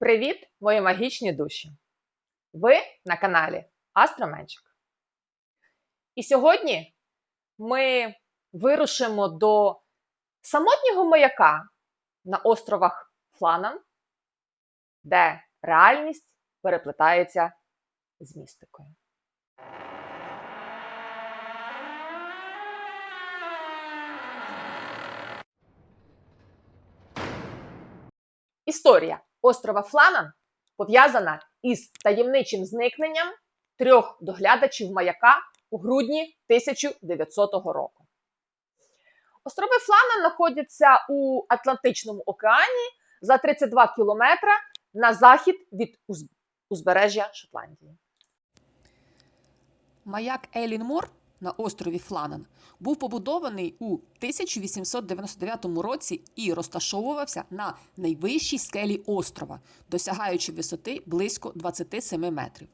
Привіт, мої магічні душі! Ви на каналі Астроменчик. І сьогодні ми вирушимо до самотнього маяка на островах Фланан, де реальність переплетається з містикою. Історія острова Фланан пов'язана із таємничим зникненням трьох доглядачів маяка у грудні 1900 року. Острови Фланан знаходяться у Атлантичному океані за 32 кілометра на захід від узбережжя Шотландії. Маяк Елінмор на острові Фланан був побудований у 1899 році і розташовувався на найвищій скелі острова, досягаючи висоти близько 27 метрів.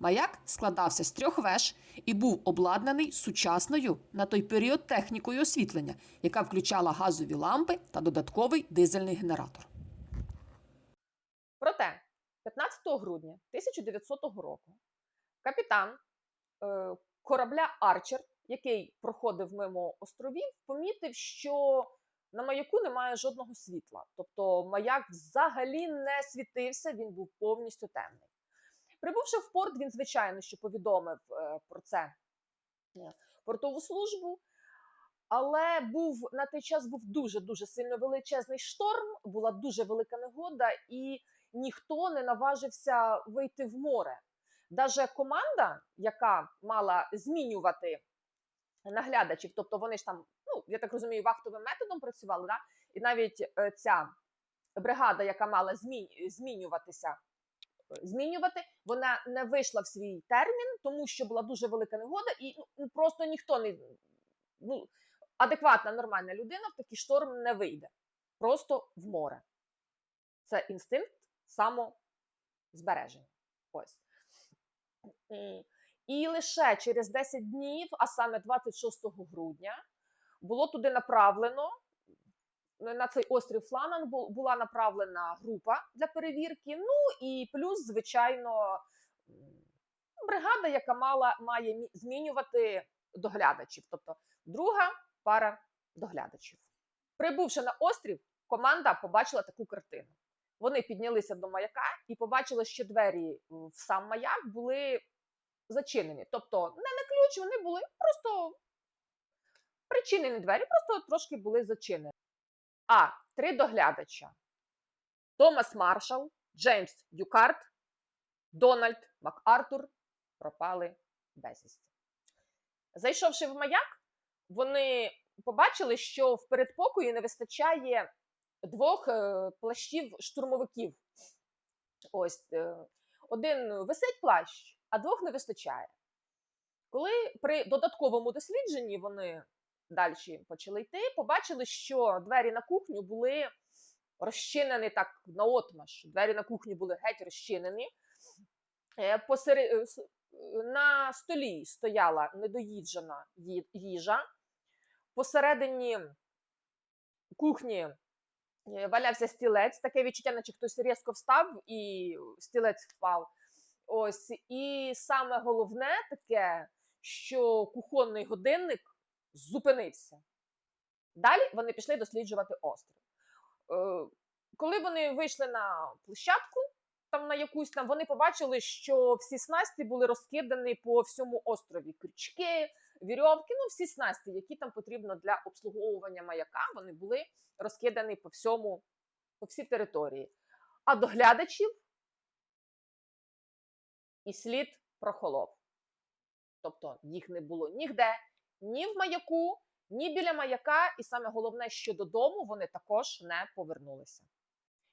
Маяк складався з трьох веж і був обладнаний сучасною на той період технікою освітлення, яка включала газові лампи та додатковий дизельний генератор. Проте 15 грудня 1900 року капітан е, корабля Арчер, який проходив мимо островів, помітив, що на маяку немає жодного світла. Тобто маяк взагалі не світився, він був повністю темний. Прибувши в порт, він, звичайно, що повідомив е, про це е, портову службу. Але був на той час був дуже дуже сильно величезний шторм, була дуже велика негода, і ніхто не наважився вийти в море. Даже команда, яка мала змінювати наглядачів, тобто вони ж там, ну я так розумію, вахтовим методом працювали, да? і навіть е, ця бригада, яка мала змінюватися, е, змінювати, вона не вийшла в свій термін, тому що була дуже велика негода, і ну, просто ніхто не ну, адекватна, нормальна людина в такий шторм не вийде. Просто в море. Це інстинкт самозбереження. Ось. І, лише через 10 днів, а саме 26 грудня, було туди направлено. На цей острів Фланан була направлена група для перевірки. Ну і плюс, звичайно, бригада, яка мала, має змінювати доглядачів, тобто друга пара доглядачів. Прибувши на острів, команда побачила таку картину. Вони піднялися до маяка і побачили, що двері в сам маяк були зачинені. Тобто не на ключ, вони були просто причинені двері, просто трошки були зачинені. А три доглядача: Томас Маршал, Джеймс Дюкарт, Дональд МакАртур пропали безвісті. Зайшовши в маяк, вони побачили, що в передпокої не вистачає двох е, плащів штурмовиків. Ось е, один висить плащ, а двох не вистачає. Коли при додатковому дослідженні вони далі почали йти, побачили, що двері на кухню були розчинені так наотмашь. Двері на кухню були геть розчинені. Е, е, На столі стояла недоїджена їжа. Посередині кухні е, валявся стілець. Таке відчуття, наче хтось різко встав і стілець впав. Ось, і саме головне таке, що кухонний годинник зупинився. Далі вони пішли досліджувати острів. Е, Коли вони вийшли на площадку, там на якусь там, вони побачили, що всі снасті були розкидані по всьому острові. Крючки, вірьовки, ну всі снасті, які там потрібно для обслуговування маяка, вони були розкидані по всьому, по всій території. А доглядачів і слід прохолов. Тобто їх не було ніде, ні в маяку, ні біля маяка, і саме головне, що додому вони також не повернулися.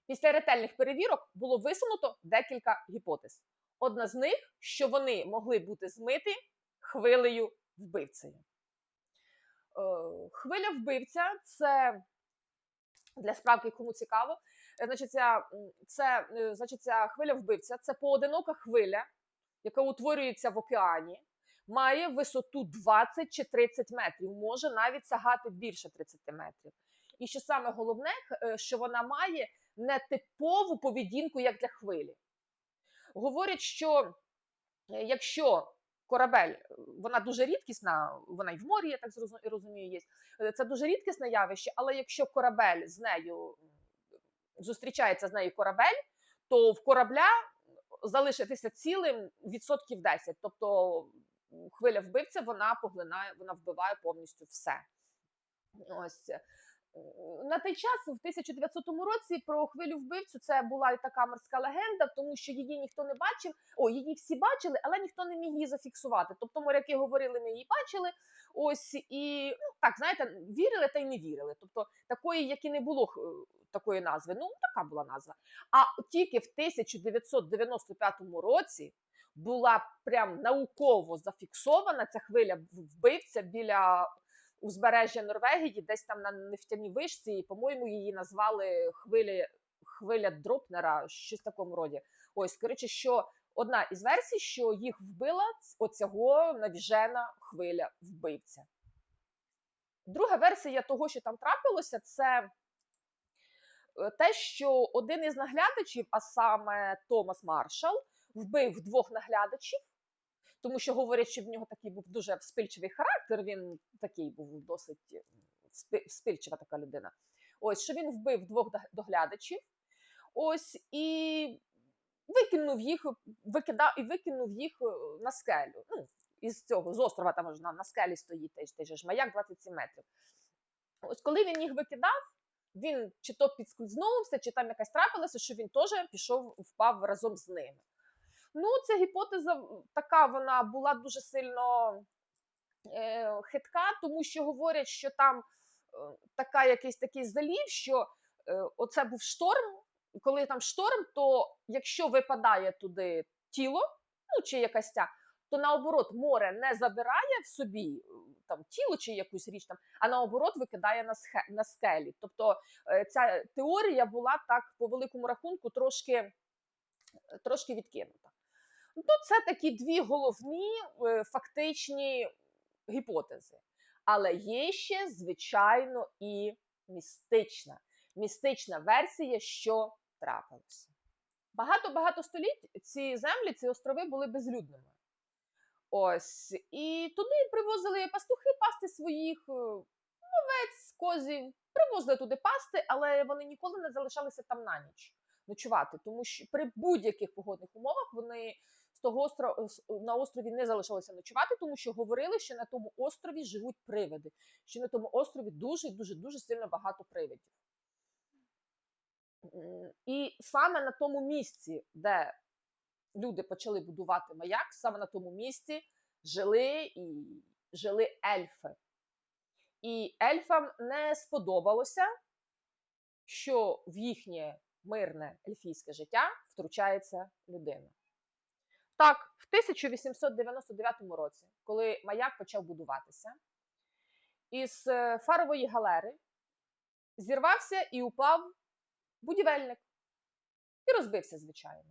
Після ретельних перевірок було висунуто декілька гіпотез. Одна з них, що вони могли бути змиті хвилею вбивцею. Е, Хвиля вбивця це для справки, кому цікаво. е, Значить, це, е, значить, хвиля вбивця це поодинока хвиля, яка утворюється в океані, має висоту 20 чи 30 метрів, може навіть сягати більше 30 метрів. І що саме головне, е, що вона має нетипову поведінку, як для хвилі. Говорять, що е, якщо корабель, е, вона дуже рідкісна, вона і в морі, я так розумію, є. Це дуже рідкісне явище, але якщо корабель з нею зустрічається з нею корабель, то в корабля залишитися цілим відсотків 10. Тобто хвиля вбивця вона поглинає, вона вбиває повністю все. Ось. На той час, в 1900 році, про хвилю вбивцю це була і така морська легенда, тому що її ніхто не бачив. О, її всі бачили, але ніхто не міг її зафіксувати. Тобто моряки говорили, ми її бачили. Ось і ну так, знаєте, вірили та й не вірили. Тобто такої, як і не було такої назви. Ну, така була назва. А тільки в 1995 році була прям науково зафіксована ця хвиля вбивця біля узбережжя Норвегії, десь там на нефтяній вишці, і, по-моєму, її назвали хвиля, хвиля Дропнера, щось в такому роді. Ось, коротше, що одна із версій, що їх вбила оцього навіжена хвиля вбивця. Друга версія того, що там трапилося, це те, що один із наглядачів, а саме Томас Маршал, вбив двох наглядачів, тому що говорять, що в нього такий був дуже вспильчивий характер. Він такий був досить е, вспильчива така людина. Ось що він вбив двох дог- доглядачів.Ось і викинув їх, викидав і викинув їх е, на скелю. Ну, із цього з острова там на, на скелі стоїть той, ж- той же ж маяк 27 метрів. Ось коли він їх викидав, він чи то підскользнувся, чи там якась трапилася, що він теж пішов, впав разом з ними. Ну, ця гіпотеза така вона була дуже сильно е, хитка, тому що говорять, що там е, така якийсь такий залів, що е, оце був шторм. Коли там шторм, то якщо випадає туди тіло, ну чи якась ця, то наоборот море не забирає в собі там тіло чи якусь річ там, а наоборот викидає на, схе, на скелі. Тобто е, ця теорія була так по великому рахунку трошки, трошки відкинута. Ну, це такі дві головні е, фактичні гіпотези. Але є ще, звичайно, і містична. Містична версія, що трапилося. Багато-багато століть ці землі, ці острови були безлюдними. Ось. І туди привозили пастухи пасти своїх е, овець, козів, привозили туди пасти, але вони ніколи не залишалися там на ніч ночувати, тому що при будь-яких погодних умовах вони з того острова на острові не залишалися ночувати, тому що говорили, що на тому острові живуть привиди, що на тому острові дуже дуже дуже сильно багато привидів. І саме на тому місці, де люди почали будувати маяк, саме на тому місці жили і жили ельфи. І ельфам не сподобалося, що в їхнє мирне ельфійське життя втручається людина. Так, в 1899 році, коли маяк почав будуватися, із е, фарової галери зірвався і упав будівельник і розбився, звичайно.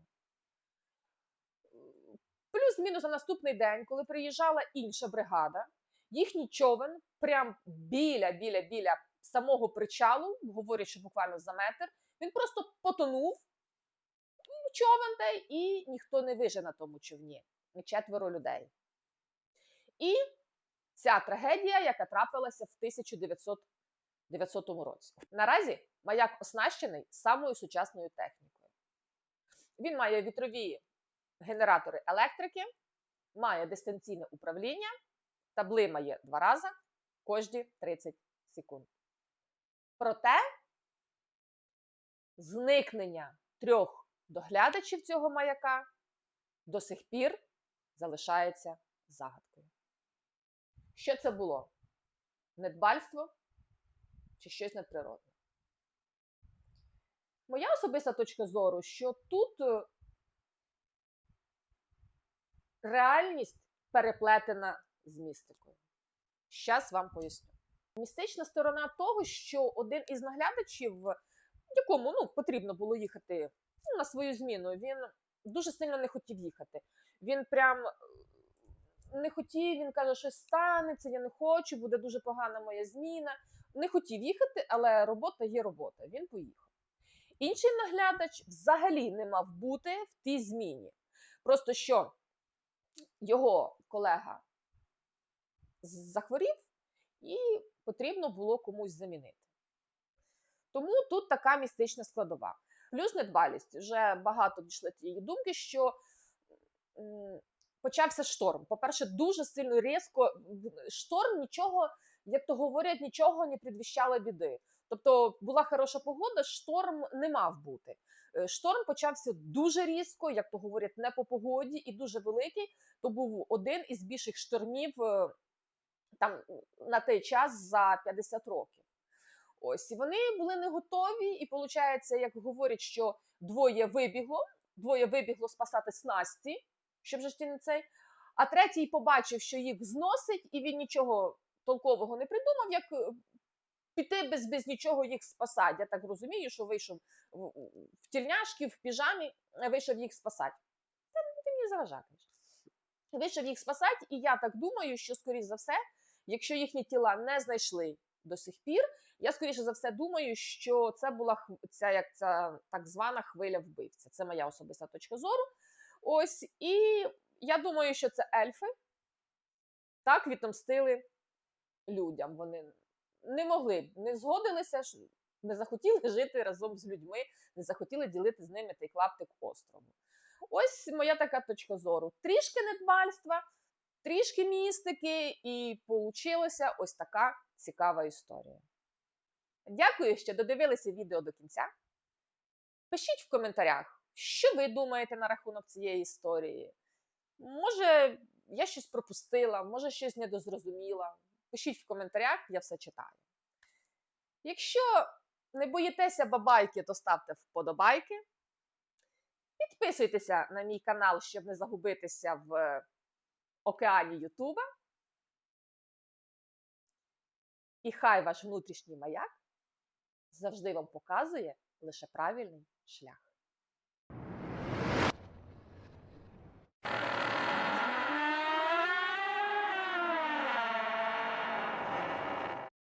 Плюс-мінус на наступний день, коли приїжджала інша бригада, їхній човен прям біля, біля, біля самого причалу, говорять, що буквально за метр, він просто потонув човен та й і ніхто не вижив на тому човні. Четверо людей. І ця трагедія, яка трапилася в 1900 році. Наразі маяк оснащений самою сучасною технікою. Він має вітрові генератори електрики, має дистанційне управління та блимає два рази кожні 30 секунд. Проте зникнення трьох доглядачів цього маяка до сих пір залишається загадкою. Що це було? Недбальство чи щось надприродне? Моя особиста точка зору, що тут е, реальність переплетена з містикою. Щас вам поясню. Містична сторона того, що один із наглядачів, якому ну, потрібно було їхати ну, на свою зміну, він дуже сильно не хотів їхати. Він прям не хотів, він каже, що станеться, я не хочу, буде дуже погана моя зміна. Не хотів їхати, але робота є робота. Він поїхав. Інший наглядач взагалі не мав бути в тій зміні. Просто що його колега захворів, і потрібно було комусь замінити. Тому тут така містична складова. Плюс недбалість. Вже багато дійшло тієї думки, що почався шторм. По-перше, дуже сильно різко шторм нічого, як то говорять, нічого не предвіщало біди. Тобто була хороша погода, шторм не мав бути. Е, Шторм почався дуже різко, як то говорять, не по погоді, і дуже великий. То був один із більших штормів е, там на той час за 50 років. Ось і вони були не готові, і виходить, як говорять, що двоє вибігло, двоє вибігло спасати снасті, щоб же не цей. А третій побачив, що їх зносить, і він нічого толкового не придумав, як е, піти без, без нічого їх спасати. Я так розумію, що вийшов в, тільняшки, в піжамі, е, вийшов їх спасати. Та ти мені заважатимеш. Вийшов їх спасати, і я так думаю, що, скоріш за все, якщо їхні тіла не знайшли до сих пір, я скоріше за все думаю, що це була ця як ця так звана хвиля вбивця. Це моя особиста точка зору. Ось, і я думаю, що це ельфи так відомстили людям. Вони не могли, не згодилися, не захотіли жити разом з людьми, не захотіли ділити з ними той клаптик острову. Ось моя така точка зору. Трішки недбальства, трішки містики, і получилася ось така цікава історія. Дякую, що додивилися відео до кінця. Пишіть в коментарях, що ви думаєте на рахунок цієї історії. Може, я щось пропустила, може, щось недозрозуміла. Пишіть в коментарях, я все читаю. Якщо не боїтеся бабайки, то ставте вподобайки. Підписуйтеся на мій канал, щоб не загубитися в океані Ютуба. І хай ваш внутрішній маяк завжди вам показує лише правильний шлях.